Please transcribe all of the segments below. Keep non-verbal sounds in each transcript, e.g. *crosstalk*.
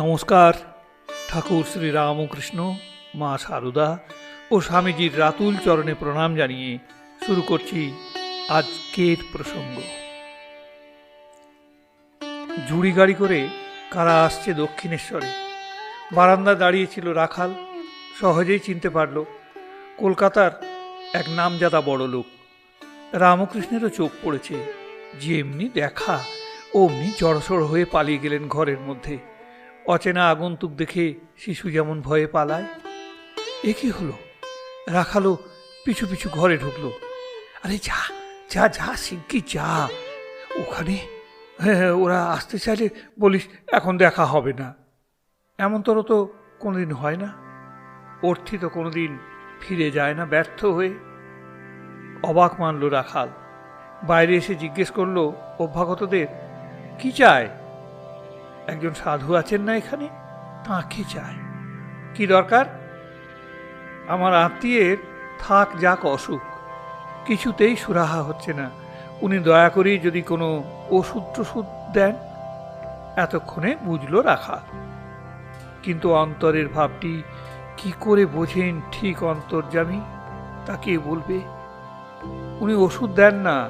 নমস্কার। ঠাকুর শ্রী রামকৃষ্ণ, মা সারদা ও স্বামীজির রাতুল চরণে প্রণাম জানিয়ে শুরু করছি আজকের প্রসঙ্গ। জুড়ি গাড়ি করে কারা আসছে দক্ষিণেশ্বরে? বারান্দা দাঁড়িয়েছিল রাখাল, সহজেই চিনতে পারল কলকাতার এক নামজাদা বড় লোক। রামকৃষ্ণেরও চোখ পড়েছে যে এমনি দেখা, অমনি জড়সড় হয়ে পালিয়ে গেলেন ঘরের মধ্যে। অচেনা আগন্তুক দেখে শিশু যেমন ভয়ে পালায় এ কি হলো? রাখালো পিছু পিছু ঘরে ঢুকলো। আরে যা যা যা শিগগির যা। ওখানে? হ্যাঁ হ্যাঁ, ওরা আসতে চাইলে বলিস এখন দেখা হবে না। এমন তোর তো কোনোদিন হয় না। অর্থি তো কোনোদিন ফিরে যায় না ব্যর্থ হয়ে। অবাক মানল রাখাল। বাইরে এসে জিজ্ঞেস করল অভ্যাগতদের কি চায়? একজন সাধু আছেন না এখানে? তাঁকে চায় কি দরকার? আমার আত্মীয়ের থাক, যাক, অসুখ। কিছুতেই সুরাহা হচ্ছে না। উনি দয়া করেই যদি কোনো ওষুধ টষুধ দেন, এতক্ষণে বুঝলো রাখা। কিন্তু অন্তরের ভাবটি কি করে বোঝেন ঠিক অন্তর্জামী তাকে বলবে? উনি ওষুধ দেন না।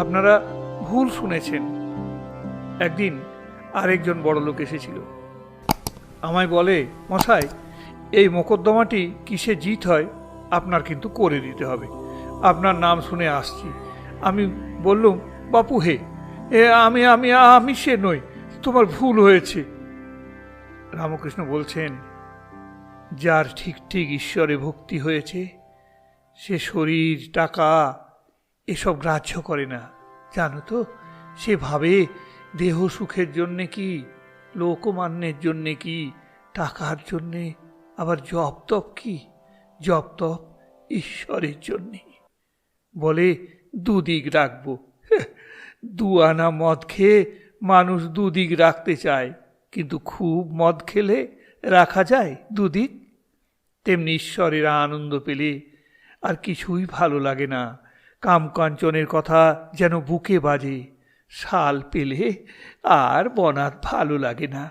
আপনারা ভুল শুনেছেন। একদিন আরেকজন বড় লোক এসেছিল। আমায় বলে, মশাই, এই মোকদ্দমাটি কিসে জিত হয়? আপনার কিন্তু করে দিতে হবে। আপনার নাম শুনে আসছি। আমি বললুম, বাপু হে, এ আমি আমি আমি সে নই, তোমার ভুল হয়েছে। রামকৃষ্ণ বলছেন, যার ঠিক ঠিক ঈশ্বরে ভক্তি হয়েছে, সে শরীর, টাকা, এসব গ্রাহ্য করে না। জানো তো, সে ভাবে দেহ সুখের জন্যে কি? লোকমান্যের জন্যে কি? টাকার জন্যে? আবার জপ তপ কি? জপ তপ ঈশ্বরের জন্যে। বলে দুদিক রাখব। হেহ, দু আনা মদ খেয়ে মানুষ দুদিক রাখতে চায় কিন্তু খুব মদ খেলে রাখা যায় দুদিক? তেমনি ঈশ্বরের আনন্দ পেলে আর কিছুই ভালো লাগে না। কামকাঞ্চনের কথা যেন বুকে বাজে। শাল পেলে আর বনাত ভালো লাগে না।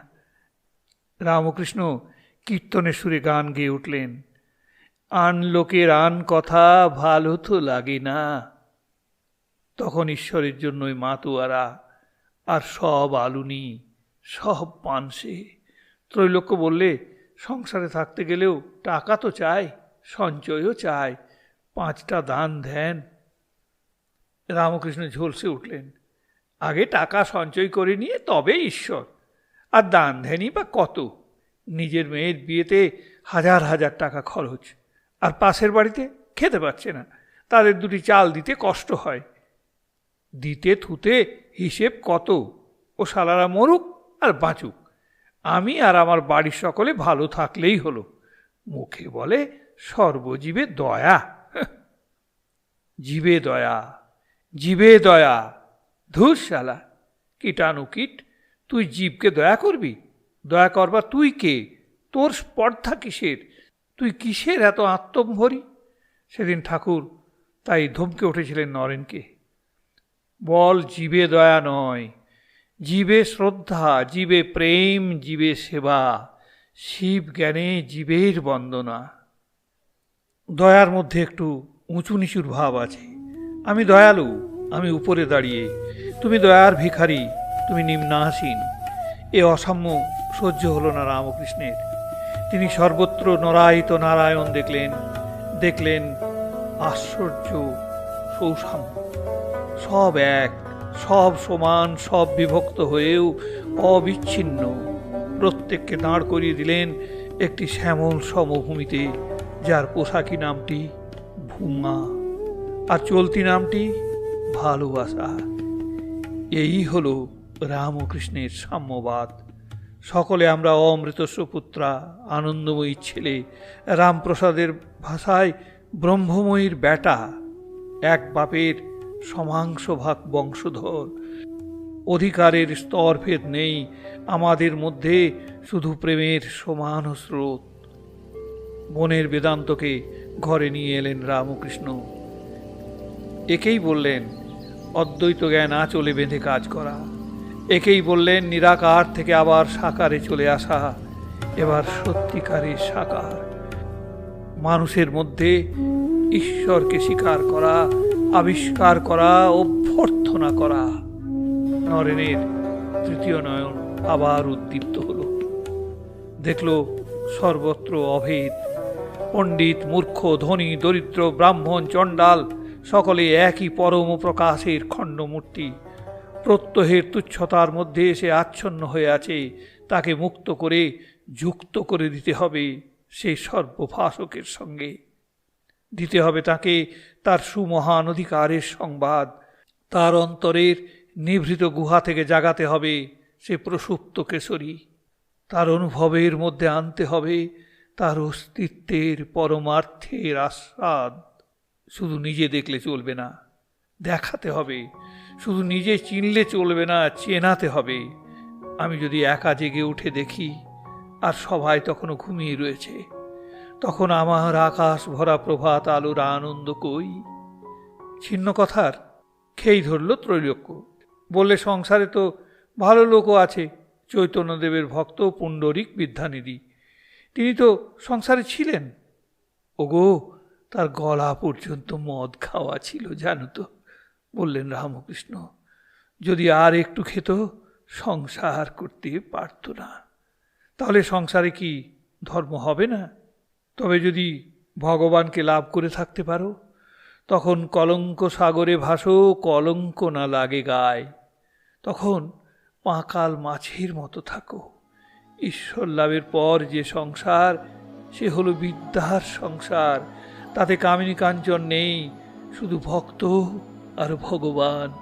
রামকৃষ্ণ কীর্তনের সুরে গান গেয়ে উঠলেন, আন লোকের আন কথা ভালো তো লাগে না। তখন ঈশ্বরের জন্যই মাতুয়ারা আর সব আলুনি, সব পানসে। ত্রৈলোক্য বললে, সংসারে থাকতে গেলেও টাকা তো চাই সঞ্চয়ও চায়, পাঁচটা দান ধ্যান। রামকৃষ্ণ ঝলসে উঠলেন আগে টাকা সঞ্চয় করে নিয়ে তবে ঈশ্বর। আর দান ধ্যানই বা কত? নিজের মেয়ের বিয়েতে হাজার হাজার টাকা খরচ। আর পাশের বাড়িতে খেতে পাচ্ছে না। তাদের দুটি চাল দিতে কষ্ট হয়। দিতে থুতে হিসেব কত? ও সালারা মরুক আর বাঁচুক। আমি আর আমার বাড়ির সকলে ভালো থাকলেই হলো। মুখে বলে সর্বজীবে দয়া। *laughs* জীবে দয়া জীবে দয়া। ধুর শালা কীটাণু কীট, তুই জীবকে দয়া করবি? দয়া করবা তুই কে? তোর স্পর্ধা কিসের? তুই কিসের এত আত্মম্ভরি সেদিন ঠাকুর তাই ধমকে উঠেছিলেন নরেনকে। বল, জীবে দয়া নয়, জীবে শ্রদ্ধা, জীবে প্রেম, জীবে সেবা, শিব জ্ঞানে জীবের বন্দনা। দয়ার মধ্যে একটু উঁচু নিচুর ভাব আছে। আমি দয়ালু আমি উপরে দাঁড়িয়ে, তুমি দয়ার ভিখারি, তুমি নিম্নাসীন। এ অসাম্য, সহ্য হলো না রামকৃষ্ণের। তিনি সর্বত্র নরায়িত নারায়ণ দেখলেন দেখলেন আশ্চর্য সৌসাম্য। সব এক, সব সমান, সব বিভক্ত হয়েও অবিচ্ছিন্ন। প্রত্যেককে দাঁড় করিয়ে দিলেন একটি শ্যামল সমভূমিতে, যার পোশাকি নামটি ভুঙা আর চলতি নামটি ভালোবাসা। এই হল রামকৃষ্ণের সাম্যবাদ। সকলে আমরা অমৃতস্ব পুত্রা, আনন্দময়ী ছেলে, রামপ্রসাদের ভাষায় ব্রহ্মময়ীর বেটা এক বাপের সমাংসভাগ বংশধর। অধিকারের স্তরভেদ নেই, আমাদের মধ্যে শুধু প্রেমের সমান স্রোত। বনের বেদান্তকে ঘরে নিয়ে এলেন রামকৃষ্ণ। একেই বললেন অদ্বৈত জ্ঞান আঁচলে বেঁধে কাজ করা। একেই বললেন, নিরাকার থেকে আবার সাকারে চলে আসা। এবার সত্যিকারের সাকার। মানুষের মধ্যে ঈশ্বরকে স্বীকার করা, আবিষ্কার করা অভ্যর্থনা করা। নরেনের তৃতীয় নয়ন আবার উদ্দীপ্ত হলো। দেখল সর্বত্র অভেদ। পণ্ডিত, মূর্খ, ধনী, দরিদ্র, ব্রাহ্মণ, চণ্ডাল সকলে একই পরম প্রকাশের খণ্ডমূর্তি। প্রত্যহের তুচ্ছতার মধ্যে এসে আচ্ছন্ন হয়ে আছে, তাকে মুক্ত করে, যুক্ত করে দিতে হবে সেই সর্বভাষকের সঙ্গে। দিতে হবে তাকে তার সুমহান অধিকারের সংবাদ। তার অন্তরের নিভৃত গুহা থেকে জাগাতে হবে সে প্রসুপ্ত কেশরী। তার অনুভবের মধ্যে আনতে হবে তার অস্তিত্বের পরমার্থের আস্বাদ। শুধু নিজে দেখলে চলবে না, দেখাতে হবে। শুধু নিজে চিনলে চলবে না, চেনাতে হবে। আমি যদি একা জেগে উঠে দেখি, আর সবাই তখনও ঘুমিয়ে রয়েছে, তখন আমার আকাশ ভরা প্রভাত আলোর আনন্দ কই? ছিন্ন কথার খেই ধরল ত্রৈলোক্য। বললে, সংসারে তো ভালো লোকও আছে, চৈতন্যদেবের ভক্ত, পুণ্ডরিক, বিদ্যানিধি। তিনি তো সংসারে ছিলেন? ওগো তার গলা পর্যন্ত মদ খাওয়া ছিল, জানো তো। বললেন রামকৃষ্ণ, যদি আর একটু খেত, সংসার করতে পারত না। তাহলে সংসারে কি ধর্ম হবে না? তবে যদি ভগবানকে লাভ করে থাকতে পারো, তখন কলঙ্ক সাগরে ভাসো, কলঙ্ক না লাগে গায়। তখন পাঁকাল মাছের মতো থাকো। ঈশ্বর লাভের পর যে সংসার, সে হলো বিদ্যার সংসার। তাতে কামিনী কাঞ্চন নেই, শুধু ভক্ত আর ভগবান।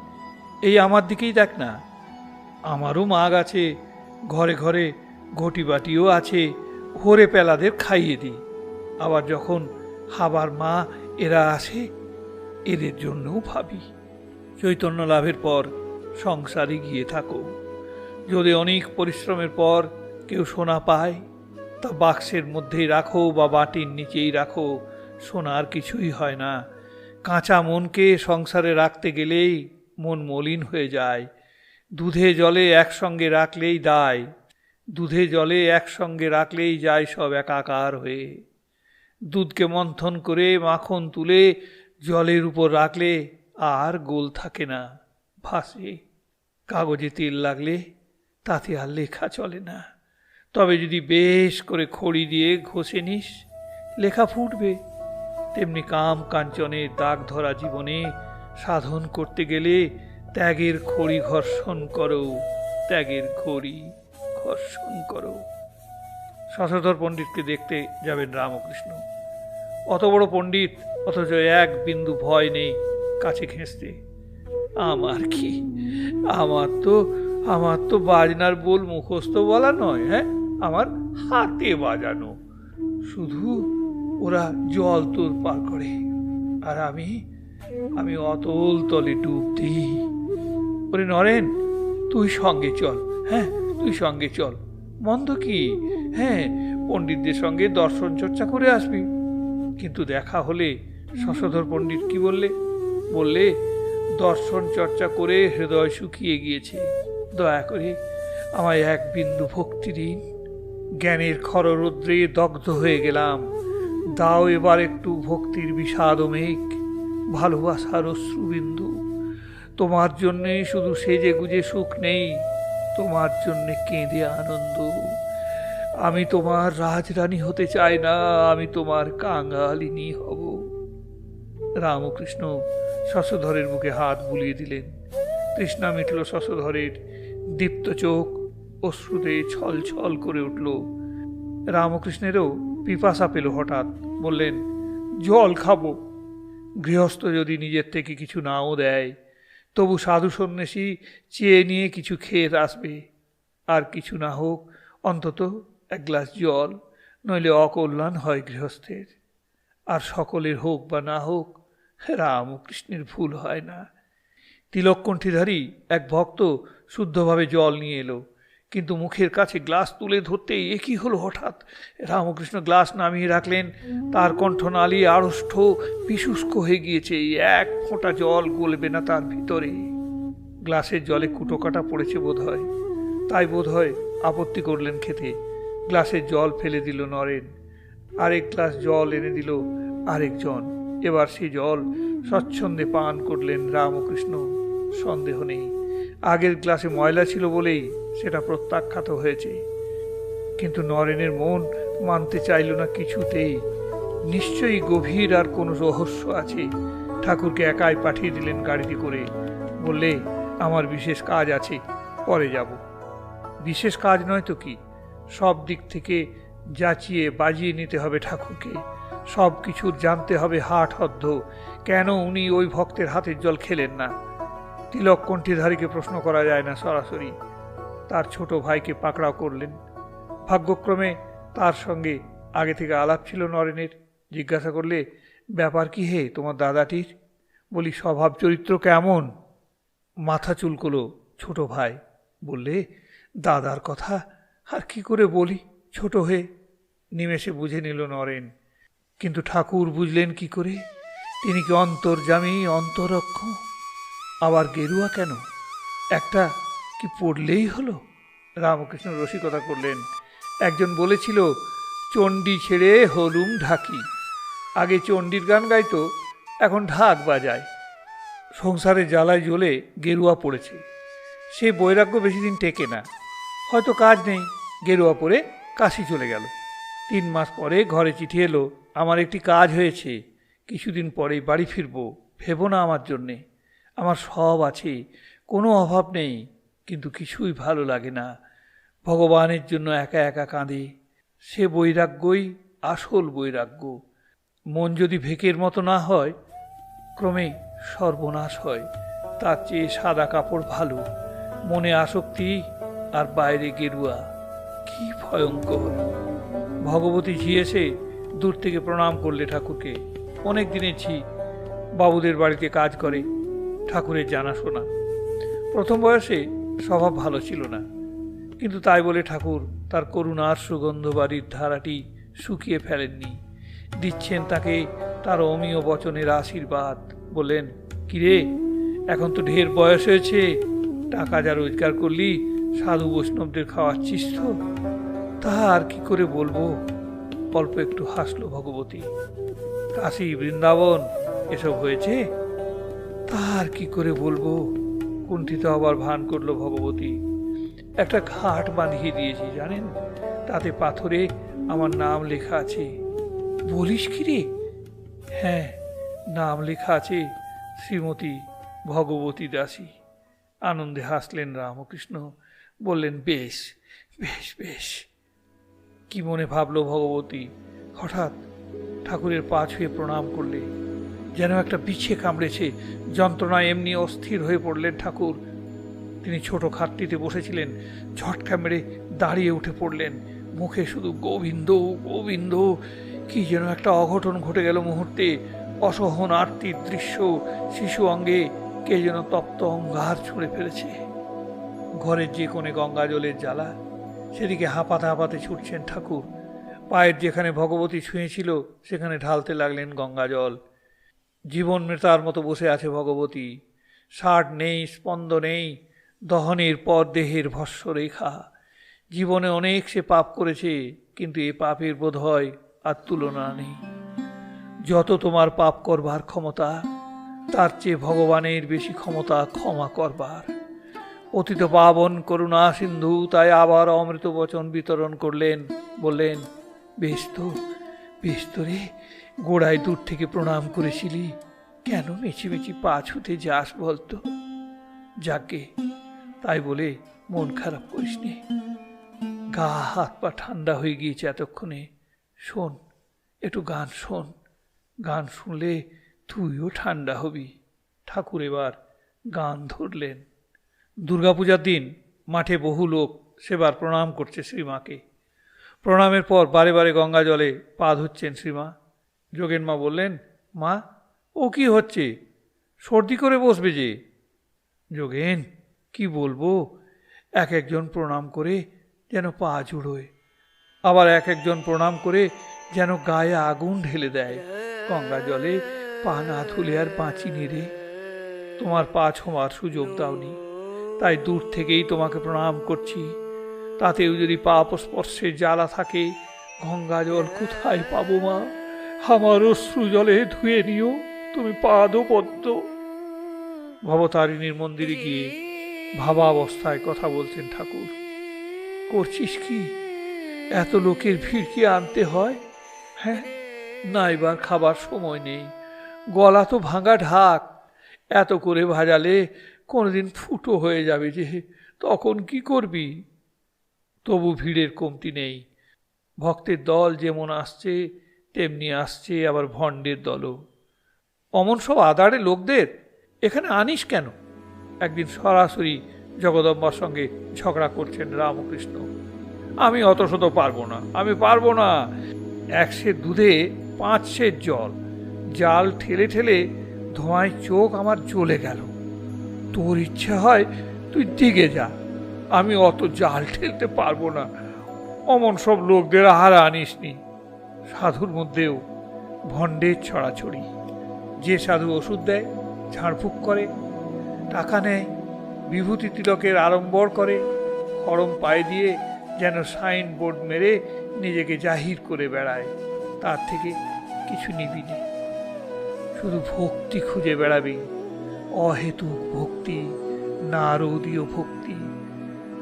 এই আমার দিকেই দেখ না। আমারও মাগ আছে, ঘরে ঘরে ঘটি বাটিও আছে হরে পেলাদের খাইয়ে দিই। আবার যখন হাবার মা এরা আসে, এদের জন্যও ভাবি। চৈতন্য লাভের পর সংসারে গিয়ে থাকো। যদি অনেক পরিশ্রমের পর কেউ সোনা পায়, তা বাক্সের মধ্যেই রাখো বা বাটির নিচেই রাখো। সোনার কিছুই হয় না। কাঁচা মনকে সংসারে রাখতে গেলেই মন মলিন হয়ে যায়। দুধে জলে একসঙ্গে রাখলেই দায়। দুধে জলে একসঙ্গে রাখলেই যায় সব একাকার হয়ে। দুধকে মন্থন করে মাখন তুলে জলের উপর রাখলে আর গোল থাকে না, ভাসে। কাগজে তেল লাগলে তাতে আর লেখা চলে না। তবে যদি বেশ করে খড়ি দিয়ে ঘষে নিস, লেখা ফুটবে। তেমনি কাম কাঞ্চনের দাগ ধরা জীবনে সাধন করতে গেলে ত্যাগের খড়ি ঘর্ষণ করো, ত্যাগের খড়ি ঘর্ষণ করো। শশধর পণ্ডিতকে দেখতে যাবেন রামকৃষ্ণ। অত বড় পণ্ডিত, অথচ এক বিন্দু ভয় নেই কাছে ঘেঁষতে। আমার কি? আমার তো আমার তো বাজনার বল মুখস্থ বলা নয় হ্যাঁ? আমার হাতে বাজানো। শুধু ওরা জল তোর পার করে। আর আমি আমি অতল তলে ডুব দিই। ওরে নরেন, তুই সঙ্গে চল হ্যাঁ তুই সঙ্গে চল। মন্দ কি? হ্যাঁ পণ্ডিতদের সঙ্গে দর্শন চর্চা করে আসবি। কিন্তু দেখা হলে শশধর পণ্ডিত কি বললে? বললে, দর্শন চর্চা করে হৃদয় শুকিয়ে গিয়েছে। দয়া করে আমায় এক বিন্দু ভক্তি দিন। জ্ঞানের খররুদ্রে দগ্ধ হয়ে গেলাম। দাও এবার একটু ভক্তির বিষাদ মেঘ, ভালোবাসার অশ্রুবিন্দু। তোমার জন্যে শুধু সেজে গুজে সুখ নেই, তোমার জন্যে কেঁদে আনন্দ। আমি তোমার রাজরানী হতে চাই না, আমি তোমার কাঙ্গালিনী হব। রামকৃষ্ণ শশধরের বুকে হাত বুলিয়ে দিলেন। তৃষ্ণা মিটল শশধরের, দীপ্ত চোখ অশ্রুতে ছল ছল করে উঠল। রামকৃষ্ণেরও পিপাসা পেল হঠাৎ। বললেন, জল খাব। গৃহস্থ যদি নিজের থেকে কিছু নাও দেয়, তবু সাধু সন্ন্যাসী চেয়ে নিয়ে কিছু খেয়ে আসবে। আর কিছু না হোক, অন্তত এক গ্লাস জল, নইলে অকল্যাণ হয় গৃহস্থের। আর সকলের হোক বা না হোক রাম কৃষ্ণের ভুল হয় না। তিলককণ্ঠীধারী এক ভক্ত শুদ্ধভাবে জল নিয়ে এলো। কিন্তু মুখের কাছে গ্লাস তুলে ধরতেই একই হলো হঠাৎ? রামকৃষ্ণ গ্লাস নামিয়ে রাখলেন। তার কণ্ঠনালী আড়ষ্ঠ বিশুষ্ক হয়ে গিয়েছে। এক ফোঁটা জল গলবে না তার ভিতরে। গ্লাসের জলে কুটোকাটা পড়েছে বোধ হয় তাই বোধ হয় আপত্তি করলেন খেতে। গ্লাসের জল ফেলে দিল নরেন। আরেক গ্লাস জল এনে দিল আরেকজন এবার সে জল স্বচ্ছন্দে পান করলেন রামকৃষ্ণ। সন্দেহ নেই। আগের গ্লাসে ময়লা ছিল বলেই সেটা প্রত্যাখ্যাত হয়েছে। কিন্তু নরেনের মন মানতে চাইল না কিছুতেই। নিশ্চয়ই গভীর আর কোনো রহস্য আছে। ঠাকুরকে একাই পাঠিয়ে দিলেন গাড়িতে করে। বললে, আমার বিশেষ কাজ আছে, পরে যাব। বিশেষ কাজ নয় তো কি? সব দিক থেকে যাচিয়ে বাজিয়ে নিতে হবে ঠাকুরকে। সব কিছুর জানতে হবে হাট হদ্দ। কেন উনি ওই ভক্তের হাতের জল খেলেন না? তিলক কণ্ঠীধারীকে প্রশ্ন করা যায় না সরাসরি। তার ছোট ভাইকে পাকড়াও করলেন। ভাগ্যক্রমে তার সঙ্গে আগে থেকে আলাপ ছিল নরেনের। জিজ্ঞাসা করলে, ব্যাপার কি হে তোমার দাদাটির? বলি, স্বভাব চরিত্র কেমন? মাথা চুলকলো, ছোট ভাই। বললে, দাদার কথা? আর কি করে বলি, ছোট হয়ে নিমেষে বুঝে নিল নরেন। কিন্তু ঠাকুর বুঝলেন কি করে? তিনি কি অন্তর্জামী অন্তরক্ষ? আবার গেরুয়া কেন? একটা কি পড়লেই হলো? রামকৃষ্ণ রসিকতা করলেন। একজন বলেছিল, চণ্ডী ছেড়ে হলুম ঢাকি। আগে চণ্ডীর গান গাইতো, এখন ঢাক বাজায়। সংসারে জ্বালায় জ্বলে গেরুয়া পড়েছে। সে বৈরাগ্য বেশি দিন টেকে না। হয়তো কাজ নেই, গেরুয়া পরে কাশি চলে গেল। তিন মাস পরে ঘরে চিঠি এলো, আমার একটি কাজ হয়েছে, কিছুদিন পরেই বাড়ি ফিরবো, ভেবো না আমার জন্যে। আমার সব আছে, কোনো অভাব নেই, কিন্তু কিছুই ভালো লাগে না। ভগবানের জন্য একা একা কাঁদে। সে বৈরাগ্যই আসল বৈরাগ্য। মন যদি ভেকের মতো না হয়, ক্রমে সর্বনাশ হয়। তার চেয়ে সাদা কাপড় ভালো। মনে আসক্তি আর বাইরে গেরুয়া। কি ভয়ঙ্কর। ভগবতী ঝি এসে দূর থেকে প্রণাম করলে ঠাকুরকে। অনেক দিনের ঝি বাবুদের বাড়িতে কাজ করে। ঠাকুরের জানাশোনা। প্রথম বয়সে স্বভাব ভালো ছিল না। কিন্তু তাই বলে ঠাকুর তার করুণার সুগন্ধ বাড়ির ধারাটি শুকিয়ে ফেলেননি। দিচ্ছেন তাকে তার অমীয় বচনের আশীর্বাদ। বললেন, কিরে, এখন তো ঢের বয়স হয়েছে। টাকা যা রোজগার করলি, সাধু বৈষ্ণবদের খাওয়াচ্ছিস তো। তা আর কি করে বলব? অল্প একটু হাসলো ভগবতী। কাশী, বৃন্দাবন, এসব হয়েছে? আর কি করে বলব? কুণ্ঠিত আবার ভান করল ভগবতী। একটা ঘাট বাঁধিয়ে দিয়েছি, জানেন? তাতে পাথরে আমার নাম লেখা আছে। বলিস কি রে? হ্যাঁ নাম লেখা আছে শ্রীমতী ভগবতী দাসী। আনন্দে হাসলেন রামকৃষ্ণ। বললেন, বেশ বেশ বেশ। কি মনে ভাবলো ভগবতী? হঠাৎ ঠাকুরের পা ছুঁয়ে প্রণাম করলে। যেন একটা বিছে কামড়েছে। যন্ত্রণায় এমনি অস্থির হয়ে পড়লেন ঠাকুর। তিনি ছোট খাটটিতে বসেছিলেন, ঝটকা মেরে দাঁড়িয়ে উঠে পড়লেন। মুখে শুধু গোবিন্দ গোবিন্দ, কি যেন একটা অঘটন ঘটে গেল মুহূর্তে। অসহন আরতির দৃশ্য, শিশু অঙ্গে কে যেন তপ্ত অঙ্গার ছুঁড়ে ফেলেছে। ঘরের যে কোণে গঙ্গা জলের জ্বালা, সেদিকে হাঁপাতে হাঁপাতে ছুটছেন ঠাকুর। পায়ের যেখানে ভগবতী ছুঁয়েছিল সেখানে ঢালতে লাগলেন গঙ্গা জল। জীবন মৃতার মতো বসে আছে ভগবতী। ষাট নেই, স্পন্দ নেই, দহনের পর দেহের ভস্য রেখা। জীবনে অনেক সে পাপ করেছে, কিন্তু এ পাপের বোধ হয় আর তুলনা নেই। যত তোমার পাপ করবার ক্ষমতা, তার চেয়ে ভগবানের বেশি ক্ষমতা ক্ষমা করবার। অতীত পাবন করুণা সিন্ধু, তাই আবার অমৃত বচন বিতরণ করলেন, বললেন, বেশ তো বেশ তো রে গোড়ায় দূর থেকে প্রণাম করেছিলি। কেন মিছিমিছি পা ছুতে যাস বলতো? যাকে, তাই বলে মন খারাপ করিস নে। গা, হাত, পা ঠান্ডা হয়ে গিয়েছে এতক্ষণে। শোন, একটু গান শোন। গান শুনলে তুইও ঠান্ডা হবি। ঠাকুর এবার গান ধরলেন। দুর্গাপূজার দিন মাঠে বহু লোক সেবার প্রণাম করছে শ্রীমাকে। প্রণামের পর বারে বারে গঙ্গা জলে পা ধুচ্ছেন শ্রীমা। যোগেন মা বললেন, মা, ও কি হচ্ছে? সর্দি করে বসবে যে। যোগেন, কি বলব? এক একজন প্রণাম করে যেন পা জুড়োয়, আবার এক একজন প্রণাম করে যেন গায়ে আগুন ঢেলে দেয়। গঙ্গা জলে পা না ধুলে আর বাঁচিনি রে। তোমার পা ছোঁয়ার সুযোগ দাওনি, তাই দূর থেকেই তোমাকে প্রণাম করছি। তাতেও যদি পাপ স্পর্শের জ্বালা থাকে, গঙ্গা জল কোথায় পাবো মা? আমার অশ্রু জলে ধুয়ে নিও, তুমি পাদপদ্ম। ভবতারিণীর মন্দিরে গিয়ে ভাবা অবস্থায় কথা বলছেন ঠাকুর। করছিস কি? এত লোকের ভিড় কি আনতে হয়? হ্যাঁ না এবার খাবার সময় নেই। গলা তো ভাঙা ঢাক। এত করে ভাজালে কোনোদিন ফুটো হয়ে যাবে যে, তখন কি করবি? তবু ভিড়ের কমতি নেই। ভক্তের দল যেমন আসছে, তেমনি আসছে আবার ভণ্ডের দলও। অমন সব আদারে লোকদের? এখানে আনিস কেন? একদিন সরাসরি জগদম্বার সঙ্গে ঝগড়া করছেন রামকৃষ্ণ। আমি অত শত পারব না, আমি পারব না। এক সের দুধে, পাঁচ সের জল। জাল ঠেলে ঠেলে ধোঁয়ায় চোখ আমার জ্বলে গেল। তোর ইচ্ছে হয় তুই দিকে যা। আমি অত জাল ঠেলতে পারব না। অমন সব লোকদের আহার আনিসনি। সাধুর মধ্যেও ভণ্ডের ছড়াছড়ি। যে সাধু ওষুধ দেয়, ঝাড়ফুঁক করে, টাকা নেয়, বিভূতি তিলকের আড়ম্বর করে, হরম পায়ে দিয়ে যেন সাইন বোর্ড মেরে নিজেকে জাহির করে বেড়ায়, তার থেকে কিছু নিবি নে। শুধু ভক্তি খুঁজে বেড়াবি, অহেতুক ভক্তি, নারদীয় ভক্তি।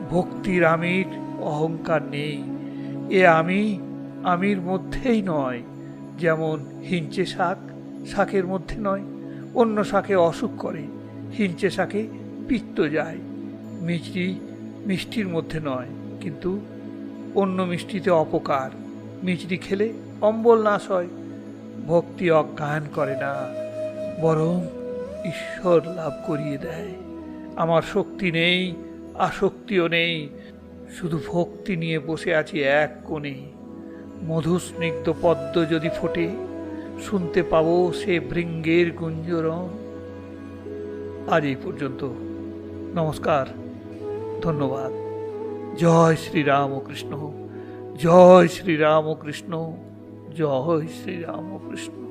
ভক্তির আমির, অহংকার নেই। এ আমি, আমির মধ্যেই নয়, যেমন হিঞ্চে শাক, শাকের মধ্যে নয়। অন্য শাকে অসুখ করে, হিঞ্চে শাকে পিত্ত যায়। মিষ্টি মিষ্টির মধ্যে নয়, কিন্তু অন্য মিষ্টিতে অপকার। মিষ্টি খেলে অম্বল নাশ হয়, ভক্তি অজ্ঞান করে না, বরং ঈশ্বর লাভ করিয়ে দেয়। আমার শক্তি নেই আসক্তিও নেই। শুধু ভক্তি নিয়ে বসে আছি এক কোণে। মধুস্নিগ্ধ পদ্ম যদি ফোটে, শুনতে পাবো সে ভৃঙ্গের গুঞ্জরণ। আজ এই পর্যন্ত। নমস্কার। ধন্যবাদ। জয় শ্রীরামকৃষ্ণ। জয় শ্রীরামকৃষ্ণ। জয় শ্রীরামকৃষ্ণ।